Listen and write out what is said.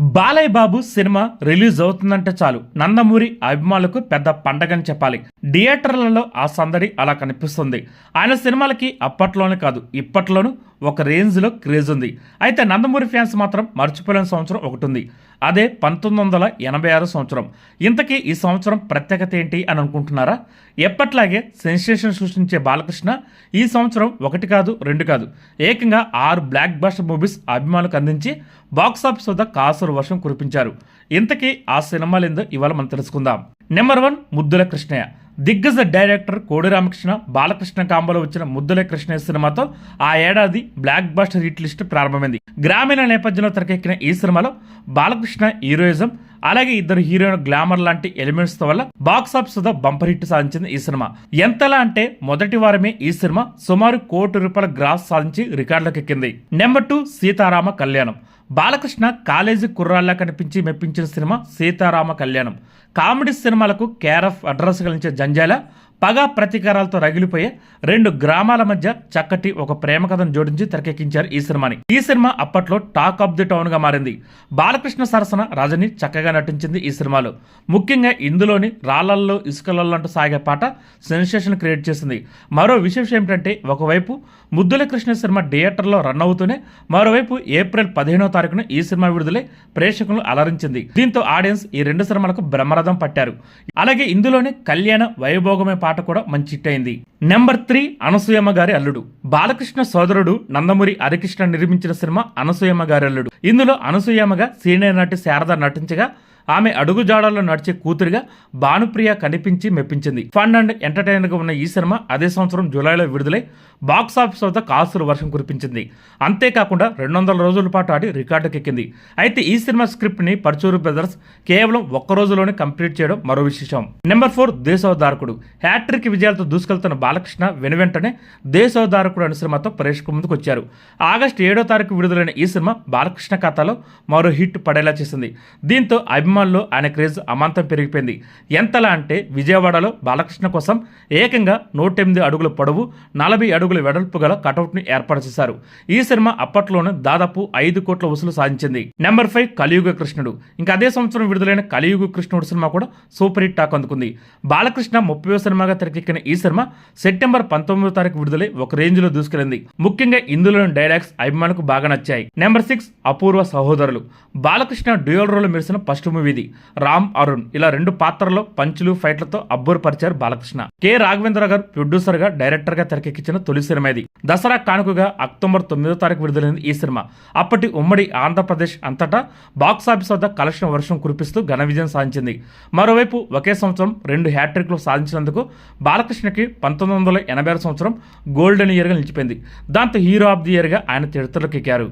Balayya Babu cinema release అవుతుందంటే చాలు. నందమూరి అభిమానులకు పెద్ద పండగని చెప్పాలి. థియేటర్లలో ఆ సందడి అలా కనిపిస్తుంది. ఆయన సినిమాలకి అప్పట్లోనే కాదు ఇప్పట్లోనూ ఒక రేంజ్లో క్రేజ్ ఉంది. అయితే నందమూరి ఫ్యాన్స్ మాత్రం మర్చిపోలేని సంవత్సరం ఒకటి ఉంది అదే పంతొమ్మిది వందల ఎనభై ఆరు సంవత్సరం. ఇంతకీ ఈ సంవత్సరం ప్రత్యేకత ఏంటి అని అనుకుంటున్నారా? ఎప్పట్లాగే సెన్సేషన్ సృష్టించే బాలకృష్ణ ఈ సంవత్సరం ఒకటి కాదు రెండు కాదు. ఏకంగా ఆరు బ్లాక్ బస్టర్ మూవీస్ అభిమానులకు అందించి బాక్స్ ఆఫీస్ వద్ద కాసురు వర్షం కురిపించారు. ఇంతకీ ఆ సినిమాలు ఏందో ఇవాళ మనం తెలుసుకుందాం. నెంబర్ వన్ ముద్దుల కృష్ణయ్య. దిగ్గజ డైరెక్టర్ కోడి రామకృష్ణ బాలకృష్ణ కాంబోలో వచ్చిన ముద్దులే కృష్ణ సినిమాతో ఆ ఏడాది బ్లాక్ బస్టర్ హిట్ లిస్ట్ ప్రారంభమైంది. గ్రామీణ నేపథ్యంలో తెరకెక్కిన ఈ సినిమాలో బాలకృష్ణ హీరోయిజం అలాగే ఇద్దరు హీరోయిన్ గ్లామర్ లాంటి ఎలిమెంట్స్తో వల్ల బాక్స్ ఆఫీస్ వద్ద బంపర్ హిట్ సాధించింది ఈ సినిమా. ఎంతలా అంటే మొదటి వారమే ఈ సినిమా సుమారు కోటి రూపాయల గ్రాస్ సాధించి రికార్డులకు ఎక్కింది నెంబర్ టూ సీతారామ కళ్యాణం. బాలకృష్ణ కాలేజీ కుర్రాల్లా కనిపించి మెప్పించిన సినిమా సీతారామ కళ్యాణం. కామెడీ సినిమాలకు కేర్ ఆఫ్ అడ్రస్ కలిగించే జంజాల పగ ప్రతీకారాలతో రగిలిపోయే రెండు గ్రామాల మధ్య చక్కటి ఒక ప్రేమ కథను జోడించి తెరకెక్కించారు ఈ సినిమాని. ఈ సినిమా అప్పట్లో టాక్ ఆఫ్ ది టౌన్గా మారింది. బాలకృష్ణ సరసన రజని చక్కగా నటించింది ఈ సినిమాలో. ముఖ్యంగా ఇందులోని రాళ్ళల్లో ఇసుకలలో అంటూ సాగే పాట సెన్సేషన్ క్రియేట్ చేసింది. మరో విశేషం ఏమిటంటే ఒకవైపు ముద్దుల కృష్ణ సినిమా థియేటర్లో రన్ అవుతూనే మరోవైపు ఏప్రిల్ పదిహేనో తారీఖున ఈ సినిమా విడుదలై ప్రేక్షకులను అలరించింది. దీంతో ఆడియన్స్ ఈ రెండు సినిమాలకు బ్రహ్మరథం పట్టారు. అలాగే ఇందులోనే కళ్యాణ వైభోగమే పాట కూడా మంచి హిట్ అయింది. నెంబర్ త్రీ అనసూయమ్మ గారి అల్లుడు. బాలకృష్ణ సోదరుడు నందమూరి హరికృష్ణ నిర్మించిన సినిమా అనసూయమ్మ గారి అల్లుడు. ఇందులో అనసూయమ్మగా సీనియర్ నటి శారద నటించగా ఆమె అడుగుజాడల్లో నడిచే కూతురిగా భానుప్రియ కనిపించి మెప్పించింది. ఫన్ అండ్ ఎంటర్టైన్గా ఉన్న ఈ సినిమా అదే సంవత్సరం జూలైలో విడుదలై బాక్స్ ఆఫీస్ వద్ద కాసులు వర్షం కురిపించింది. అంతేకాకుండా రెండు వందల రోజుల పాటు ఆడి రికార్డుకెక్కింది. అయితే ఈ సినిమా స్క్రిప్ట్ని పర్చూరు బ్రదర్స్ కేవలం ఒక్క రోజులోనే కంప్లీట్ చేయడం మరో విశేషం. Number four Desoddharakudu. హ్యాట్రిక్ విజయాలతో దూసుకెళ్తున్న బాలకృష్ణ వెనువెంటనే దేశోద్ధారకుడు అనే సినిమాతో ప్రేక్షకుల ముందుకు వచ్చారు. ఆగస్టు ఏడో తారీఖు విడుదలైన ఈ సినిమా బాలకృష్ణ ఖాతాలో మరో హిట్ పడేలా చేసింది. దీంతో అభిమానులు ఆయన క్రేజ్ అమాంతం పెరిగిపోయింది. ఎంతలా అంటే విజయవాడలో బాలకృష్ణ కోసం ఏకంగా నూట ఎనిమిది అడుగుల పొడవు నలభై అడుగుల వెడల్పు గల కటౌట్ని ఏర్పాటు చేశారు. ఈ సినిమా అప్పట్లోనే దాదాపు ఐదు కోట్ల వసూలు సాధించింది. నెంబర్ ఫైవ్ కలియుగ కృష్ణుడు. ఇంకా అదే సంవత్సరం విడుదలైన కలియుగ కృష్ణుడు సినిమా కూడా సూపర్ హిట్ టాక్ అందుకుంది. బాలకృష్ణ ముప్పై సినిమాగా తెరకెక్కిన ఈ సినిమా సెప్టెంబర్ పంతొమ్మిదో తారీఖు విడుదలై ఒక రేంజ్లో దూసుకెళ్ళింది ముఖ్యంగా ఇందులోని డైలాగ్స్ అభిమానులకు బాగా నచ్చాయి. Number six Apoorva Sahodarulu. Balakrishna dual role మెరిసిన ఫస్ట్ మూవీది రామ్ అరుణ్ ఇలా రెండు పాత్రల్లో పంచులు ఫైట్లతో అబ్బురపరిచారు బాలకృష్ణ. కె. రాఘవేంద్ర గారు ప్రొడ్యూసర్గా డైరెక్టర్గా తెరకెక్కించిన తొలి సినిమా ఇది దసరా కానుకగా అక్టోబర్ తొమ్మిదో తారీఖు విడుదలైంది ఈ సినిమా. అప్పటి ఉమ్మడి ఆంధ్రప్రదేశ్ అంతటా బాక్స్ ఆఫీస్ వద్ద కలెక్షన్ వర్షం కురిపిస్తూ ఘన విజయం సాధించింది. మరోవైపు ఒకే సంవత్సరం రెండు హ్యాట్రిక్లు సాధించినందుకు బాలకృష్ణకి పంతొమ్మిది వందల ఎనభై ఆరు సంవత్సరం గోల్డెన్ ఇయర్గా నిలిచిపోయింది. దాంతో హీరో ఆఫ్ ది ఇయర్గా ఆయన చరిత్రలోకి ఎక్కారు.